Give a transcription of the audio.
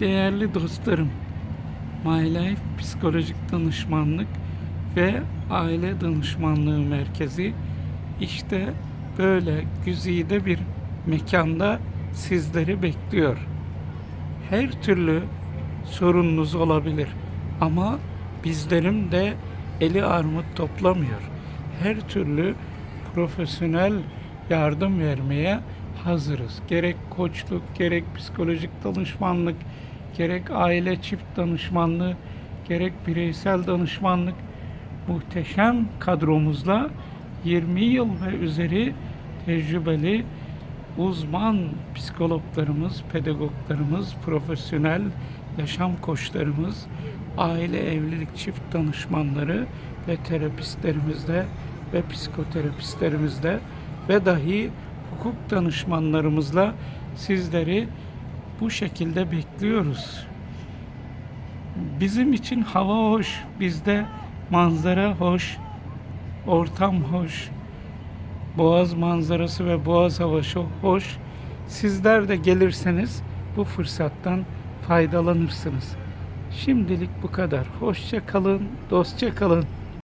Değerli dostlarım, My Life Psikolojik Danışmanlık ve Aile Danışmanlığı Merkezi işte böyle güzide bir mekanda sizleri bekliyor. Her türlü sorununuz olabilir ama bizlerim de eli armut toplamıyor. Her türlü profesyonel yardım vermeye hazırız. Gerek koçluk, gerek psikolojik danışmanlık, gerek aile çift danışmanlığı, gerek bireysel danışmanlık muhteşem kadromuzla 20 yıl ve üzeri tecrübeli uzman psikologlarımız, pedagoglarımız, profesyonel yaşam koçlarımız, aile evlilik çift danışmanları ve terapistlerimizle ve psikoterapistlerimizle ve dahi hukuk danışmanlarımızla sizleri bu şekilde bekliyoruz. Bizim için hava hoş, bizde manzara hoş, ortam hoş, boğaz manzarası ve boğaz havası hoş. Sizler de gelirseniz bu fırsattan faydalanırsınız. Şimdilik bu kadar. Hoşça kalın, dostça kalın.